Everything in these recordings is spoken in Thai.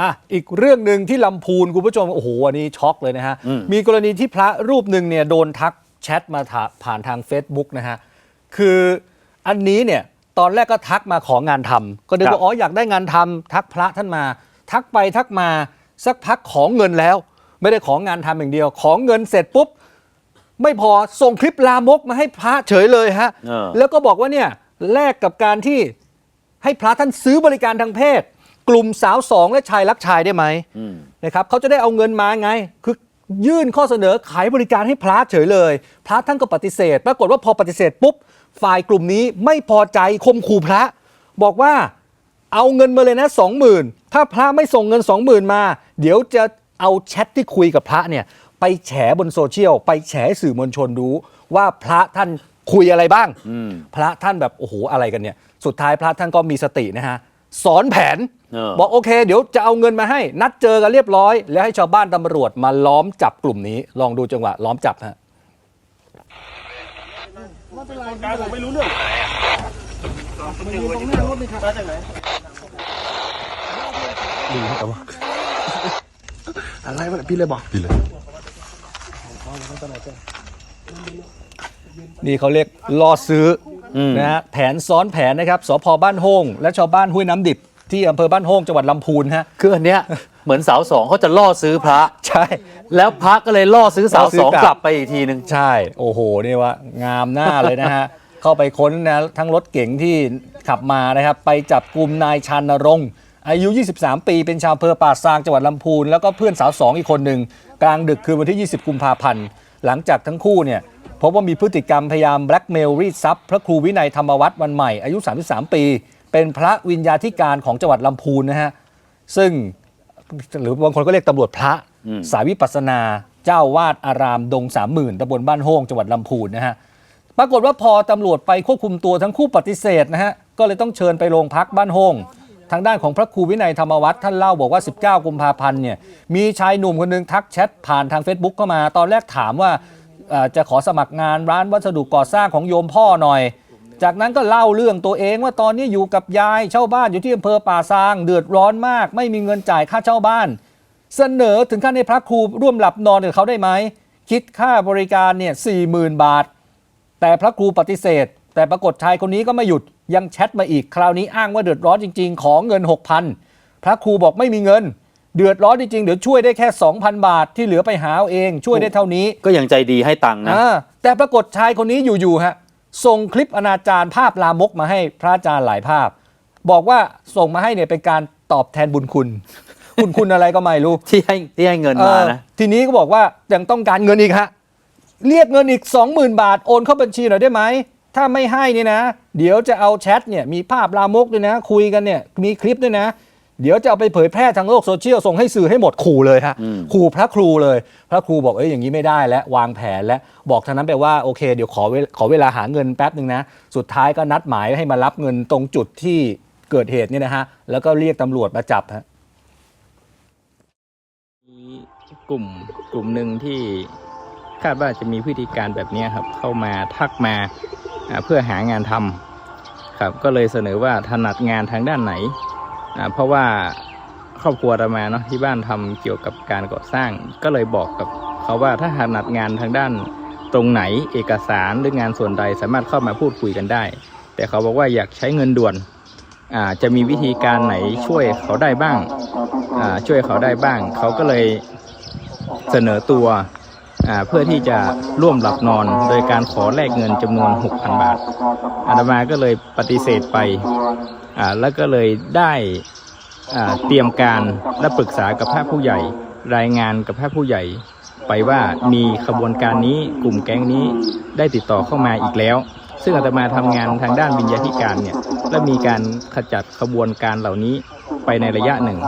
อะอีกเรื่องหนึ่งที่ลำพูนคุณผู้ชมโอ้โหอันนี้ช็อกเลยนะฮะอืมมีกรณีที่พระรูปหนึ่งเนี่ยโดนทักแชทมาถาผ่านทาง Facebook นะฮะ คืออันนี้เนี่ยตอนแรกก็ทักมาของานทำก็นึกครัว่าบอ๋ออยากได้งานทำทักพระท่านมา ทักไปทักมาสักพักของเงินแล้ว ไม่ได้ของานทำอย่างเดียว ของเงินเสร็จปุ๊บไม่พอส่งคลิปลามกมาให้พระเฉยเลยฮะเออแล้วก็บอกว่าเนี่ยแลกกับการที่ให้พระท่านซื้อบริการทางเพศ กลุ่มสาวสองและชายรักชายได้ไหมอืมนะครับเขาจะได้เอาเงินมาไง คือยื่นข้อเสนอขายบริการให้พระเฉยเลย พระท่านก็ปฏิเสธ ปรากฏว่าพอปฏิเสธปุ๊บฝ่ายกลุ่มนี้ไม่พอใจคมขู่พระ บอกว่าเอาเงินมาเลยนะสองหมื่นถ้าพระไม่ส่งเงินสองหมื่นมา เดี๋ยวจะเอาแชทที่คุยกับพระเนี่ยไปแฉบนโซเชียล ไปแฉให้สื่อมวลชนรู้ว่าพระท่านคุยอะไรบ้างอืมพระท่านแบบโอ้โหอะไรกันเนี่ย สุดท้ายพระท่านก็มีสตินะฮะ สอนแผนเออบอกโอเค เดี๋ยวจะเอาเงินมาให้ นัดเจอกันเรียบร้อย แล้วให้ชาวบ้านตำรวจมาล้อมจับกลุ่มนี้ ลองดูจังหวะล้อมจับฮะการผมไม่รู้เรื่องมันอยู่ตรงหน้ารถนี่ครับมาจากไหนดีครับแต่ว่าอะไรวะเนี่ยพี่เลยบอกพี่เลยนี่เขาเรียกล่อซื้ออม นะฮะแผนซ้อนแผนนะครับสพบ้านโฮงและชาวบ้านห้วยน้ำดิบ ที่อำเภอบ้านโฮงจังหวัดลำพูนฮะ คืออันเนี้ยเหมือนสาวสองเขาจะล่อซื้อพระ ใช่ แล้วพระก็เลยล่อซื้อสาวล่อซื้สอองกลับกลับไปอีกทีหนึ่งใช่ โอ้โหนี่ว่างามหน้าเลยนะฮะ เข้าไปค้นนะทั้งรถเก๋งที่ขับมานะครับ ไปจับกลุ่มนายชานรงค์อายุ 23 ปี เป็นชาวอำเภอป่าซางจังหวัดลำพูน แล้วก็เพื่อนสาวสองอีกคนหนึ่งกลางดึกคืนวันที่ 20 กุมภาพันธ์ หลังจากทั้งคู่เนี่ย พบว่ามีพฤติกรรมพยายามแบล็กเมลรีดทรัพย์พระครูวินัยธรรมวัฒน์วันใหม่อายุ 33 ปี เป็นพระวิญญาธิการของจังหวัดลำพูนนะฮะ ซึ่งหรือบางคนก็เรียกตำรวจพระอืมสายวิปัสสนาเจ้าวาดอารามดงสามหมื่นตำบลบ้านโฮงจังหวัดลำพูนนะฮะปรากฏว่าพอตำรวจไปควบคุมตัวทั้งคู่ปฏิเสธนะฮะก็เลยต้องเชิญไปโรงพักบ้านโฮงทางด้านของพระครูวินัยธรรมวัฒน์ท่านเล่าบอกว่า 19 กุมภาพันธ์เนี่ยมีชายหนุ่มคนหนึงทักแชทผ่านทาง Facebook เข้ามา ตอนแรกถามว่า เอ่อจะขอสมัครงานร้านวัสดุก่อสร้างของโยมพ่อหน่อย จากนั้นก็เล่าเรื่องตัวเองว่าตอนนี้อยู่กับยายเช่าบ้านอยู่ที่อำเภอป่าซาง เดือดร้อนมาก ไม่มีเงินจ่ายค่าเช่าบ้าน เสนอถึงขั้นให้พระครูร่วมหลับนอนกับเขาได้ไหม คิดค่าบริการเนี่ยสี่หมื่นบาท แต่พระครูปฏิเสธ แต่ปรากฏชายคนนี้ก็ไม่หยุดยังแชทมาอีกคราวนี้อ้างว่าเดือดร้อนจริง ๆ ของเงิน 6,000 พระครูบอกไม่มีเงิน เดือดร้อนจริงๆเดี๋ยวช่วยได้แค่ 2,000 บาทที่เหลือไปหาเอาเองช่วยได้เท่านี้ก็ยังใจดีให้ตังค์นะ อ่าแต่ปรากฏชายคนนี้อยู่ๆฮะส่งคลิปอนาจารภาพลามกมาให้พระอาจารย์หลายภาพ บอกว่าส่งมาให้เนี่ยเป็นการตอบแทนบุญคุณคุณคุณอะไรก็ไม่รู้ ที่ให้ที่ให้เงินมานะ เออทีนี้ก็บอกว่ายังต้องการเงินอีกฮะ เรียกเงินอีก 20,000 บาทโอนเข้าบัญชีหน่อยได้ไหม ถ้าไม่ให้นี่นะ เดี๋ยวจะเอาแชทเนี่ยมีภาพลามกด้วยนะ คุยกันเนี่ยมีคลิปด้วยนะ เดี๋ยวจะเอาไปเผยแพร่ทางโลกโซเชียลส่งให้สื่อให้หมดขู่เลยฮะอืมขู่พระครูเลย พระครูบอกเอ้ยอย่างนี้ไม่ได้แล้ววางแผนแล้วบอกทางนั้นไปว่าโอเค เดี๋ยวขอเวลขอเวลาหาเงินแป๊บหนึ่งนะ สุดท้ายก็นัดหมายให้มารับเงินตรงจุดที่เกิดเหตุเนี่ยนะฮะแล้วก็เรียกตำรวจมาจับฮะมีกลุ่มกลุ่มหนึ่งที่คาดว่าจะมีพฤติการแบบเนี้ยครับ เข้ามาทักมาอ่าเพื่อหางานทำครับ ก็เลยเสนอว่าถนัดงานทางด้านไหนอ่า เพราะว่าครอบครัวเรามาเนาะที่บ้านทำเกี่ยวกับการก่อสร้าง ก็เลยบอกกับเขาว่าถ้าถนัดงานทางด้านตรงไหนเอกสารหรืองานส่วนใดสามารถเข้ามาพูดคุยกันได้ แต่เขาบอกว่าอยากใช้เงินด่วนจะมีวิธีการไหนช่วยเขาได้บ้างช่วยเขาได้บ้าง เขาก็เลยเสนอตัวเพื่อที่จะร่วมหลับนอน โดยการขอแลกเงินจำนวน 6,000 บาทอาตมาก็เลยปฏิเสธไป อ่าแล้วก็เลยได้อ่าเตรียมการและปรึกษากับพระผู้ใหญ่ รายงานกับพระผู้ใหญ่ ไปว่ามีขบวนการนี้กลุ่มแก๊งนี้ได้ติดต่อเข้ามาอีกแล้ว ซึ่งอาตมาทำงานทางด้านวิญญาธิการเนี่ยและมีการขจัดขบวนการเหล่านี้ไปในระยะหนึ่ง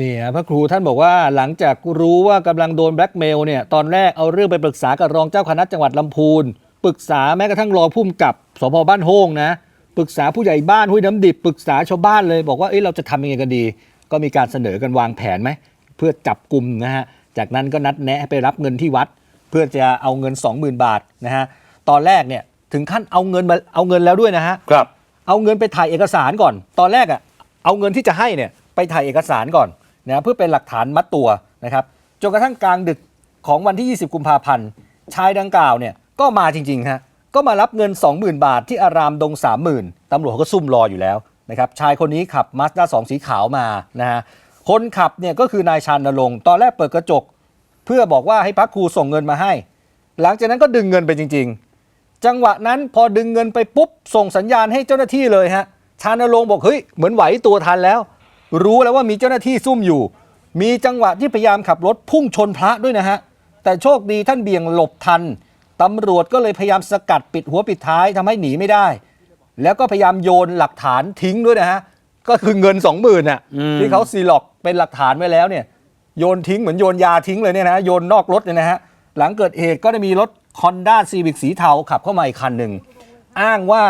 นี่ฮะพระครูท่านบอกว่าหลังจากรู้ว่ากำลังโดนแบล็กเมลเนี่ยตอนแรกเอาเรื่องไปปรึกษากับรองเจ้าคณะจังหวัดลำพูน ปรึกษาแม้กระทั่งรองผู้กำกับสพบ้านโฮงนะ ปรึกษาผู้ใหญ่บ้านห้วยน้ำดิบปรึกษาชาวบ้านเลยบอกว่าเอ้เราจะทำยังไงกันดี ก็มีการเสนอกันวางแผนไหมเพื่อจับกลุ่มนะฮะจากนั้นก็นัดแนะให้ไปรับเงินที่วัด เพื่อจะเอาเงิน 20,000 บาทนะฮะตอนแรกเนี่ยถึงขั้นเอาเงินมาเอาเงินแล้วด้วยนะฮะครับเอาเงินไปถ่ายเอกสารก่อน ตอนแรกอะ่ะเอาเงินที่จะให้เนี่ยไปถ่ายเอกสารก่อนนะเพื่อเป็นหลักฐานมัดตัวนะครับจนกระทั่งกลางดึกของวันที่ 20 กุมภาพันธ์ชายดังกล่าวเนี่ยก็มาจริงๆฮะ ก็มารับเงิน 20,000 บาทที่อารามดง 30,000ตำรวจเขาก็ซุ่มรออยู่แล้วนะครับชายคนนี้ขับมาสด้า2สีขาวมานะฮะคนขับเนี่ยก็คือนายชานรงค์ตอนแรกเปิดกระจก เพื่อบอกว่าให้พักครูส่งเงินมาให้ หลังจากนั้นก็ดึงเงินไปจริง ๆ จังหวะนั้นพอดึงเงินไปปุ๊บส่งสัญญาณให้เจ้าหน้าที่เลยฮะชานรงค์บอกเฮ้ยเหมือนไหวตัวทันแล้ว รู้แล้วว่ามีเจ้าหน้าที่ซุ่มอยู่ มีจังหวะที่พยายามขับรถพุ่งชนพระด้วยนะฮะแต่โชคดีท่านเบี่ยงหลบทัน ตำรวจก็เลยพยายามสกัดปิดหัวปิดท้ายทำให้หนีไม่ได้ แล้วก็พยายามโยนหลักฐานทิ้งด้วยนะฮะ ก็คือเงิน20,000น่ะอืม ที่เขาซีล็อกเป็นหลักฐานไว้แล้วเนี่ยโยนทิ้งเหมือนโยนยาทิ้งเลยเนี่ยนะโยนนอกรถเนี่ยนะฮะหลังเกิดเหตุก็ได้มีรถคอนด้าซีวิกสีเทาขับเข้ามาอีกคันหนึ่งอ้างว่า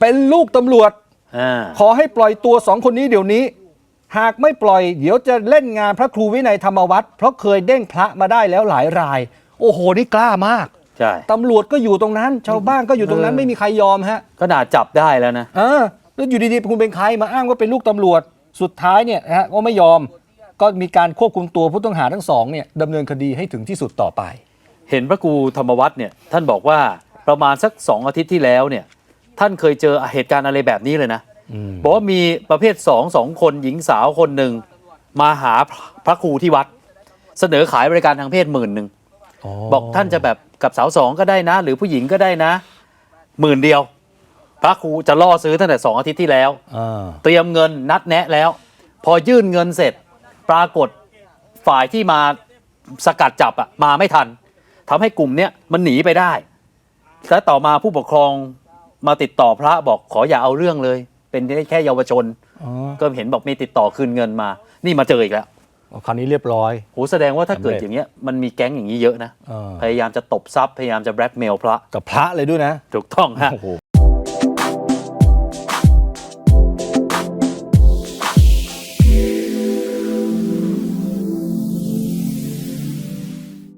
เป็นลูกตำรวจ อ่า ขอให้ปล่อยตัวสองคนนี้เดี๋ยวนี้ หากไม่ปล่อยเดี๋ยวจะเล่นงานพระครูวินัยธรรมวัตรเพราะเคยเด้งพระมาได้แล้วหลายราย โอ้โห นี่กล้ามาก ใช่ ตำรวจก็อยู่ตรงนั้น ชาวบ้านก็อยู่ตรงนั้นเออ ไม่มีใครยอมฮะก็น่าจับได้แล้วนะ เออแล้วอยู่ดีๆคุณเป็นใครมาอ้างว่าเป็นลูกตำรวจสุดท้ายเนี่ยนะฮะก็ไม่ยอมก็มีการควบคุมตัวผู้ต้องหาทั้งสองเนี่ยดำเนินคดีให้ถึงที่สุดต่อไป เห็นพระครูธรรมวัฒน์เนี่ยท่านบอกว่าประมาณสักสองอาทิตย์ที่แล้วเนี่ยท่านเคยเจอเหตุการณ์อะไรแบบนี้เลยนะบอกว่ามีประเภทสองสองคนหญิงสาวคนหนึ่งมาหาพระครูที่วัด เสนอขายบริการทางเพศหมื่นหนึ่ง บอกท่านจะแบบกับสาวสองก็ได้นะ หรือผู้หญิงก็ได้นะหมื่นเดียว พระครูจะล่อซื้อตั้งแต่สองอาทิตย์ที่แล้วอ่าเตรียมเงินนัดแนะแล้ว พอยื่นเงินเสร็จ ปรากฏฝ่ายที่มาสกัดจับอะมาไม่ทันทำให้กลุ่มเนี้ยมันหนีไปได้และต่อมาผู้ปกครองมาติดต่อพระบอกขออย่าเอาเรื่องเลย เป็นได้แค่เยาวชนอ๋อก็เห็นบอกมีติดต่อคืนเงินมา นี่มาเจออีกแล้ว คราวนี้เรียบร้อย โหแสดงว่าถ้าเกิดสำเร็จอย่างเงี้ยมันมีแก๊งอย่างนี้เยอะนะเออพยายามจะตบทรัพย์พยายามจะแบล็กเมลพระกับพระเลยด้วยนะ ถูกต้องฮะโอ้โห